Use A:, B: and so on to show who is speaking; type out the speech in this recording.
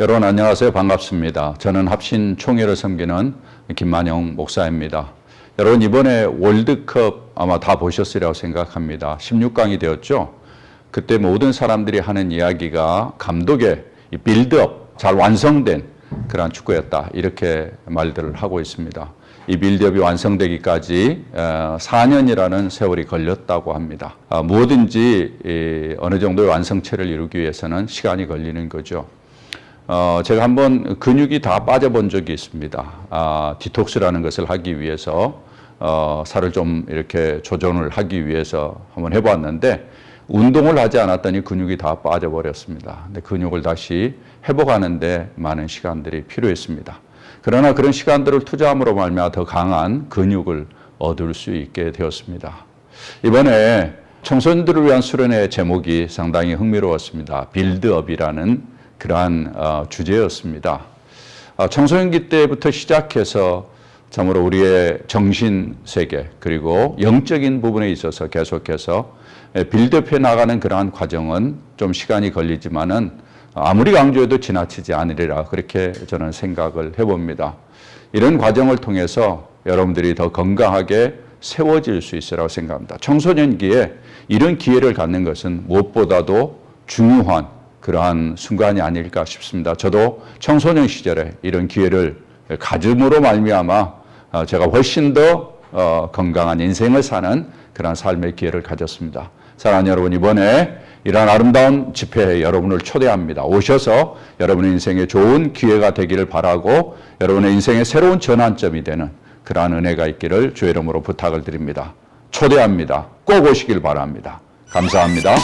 A: 여러분 안녕하세요. 반갑습니다. 저는 합신 총회를 섬기는 김만영 목사입니다. 여러분 이번에 월드컵 아마 다 보셨으리라고 생각합니다. 16강이 되었죠. 그때 모든 사람들이 하는 이야기가 감독의 이 빌드업 잘 완성된 그러한 축구였다. 이렇게 말들을 하고 있습니다. 이 빌드업이 완성되기까지 어, 4년이라는 세월이 걸렸다고 합니다. 아, 무엇든지 이 어느 정도의 완성체를 이루기 위해서는 시간이 걸리는 거죠. 어, 제가 한번 근육이 다 빠져본 적이 있습니다. 아, 디톡스라는 것을 하기 위해서 어, 살을 좀 이렇게 조정을 하기 위해서 한번 해봤는데 운동을 하지 않았더니 근육이 다 빠져버렸습니다. 근데 근육을 다시 회복하는데 많은 시간들이 필요했습니다. 그러나 그런 시간들을 투자함으로 말미암아 더 강한 근육을 얻을 수 있게 되었습니다. 이번에 청소년들을 위한 수련회 제목이 상당히 흥미로웠습니다. 빌드업이라는 그러한 어, 주제였습니다. 어, 청소년기 때부터 시작해서 참으로 우리의 정신 세계 그리고 영적인 부분에 있어서 계속해서 예, 빌드업해 나가는 그러한 과정은 좀 시간이 걸리지만은 아무리 강조해도 지나치지 않으리라 그렇게 저는 생각을 해봅니다. 이런 과정을 통해서 여러분들이 더 건강하게 세워질 수 있으라고 생각합니다. 청소년기에 이런 기회를 갖는 것은 무엇보다도 중요한 그러한 순간이 아닐까 싶습니다. 저도 청소년 시절에 이런 기회를 가짐으로 말미암아 어, 제가 훨씬 더 어, 건강한 인생을 사는 그런 삶의 기회를 가졌습니다. 사랑하는 여러분 이번에 이러한 아름다운 집회에 여러분을 초대합니다. 오셔서 여러분의 인생에 좋은 기회가 되기를 바라고 여러분의 인생의 새로운 전환점이 되는 그러한 은혜가 있기를 주의 이름으로 부탁을 드립니다. 초대합니다. 꼭 오시길 바랍니다. 감사합니다.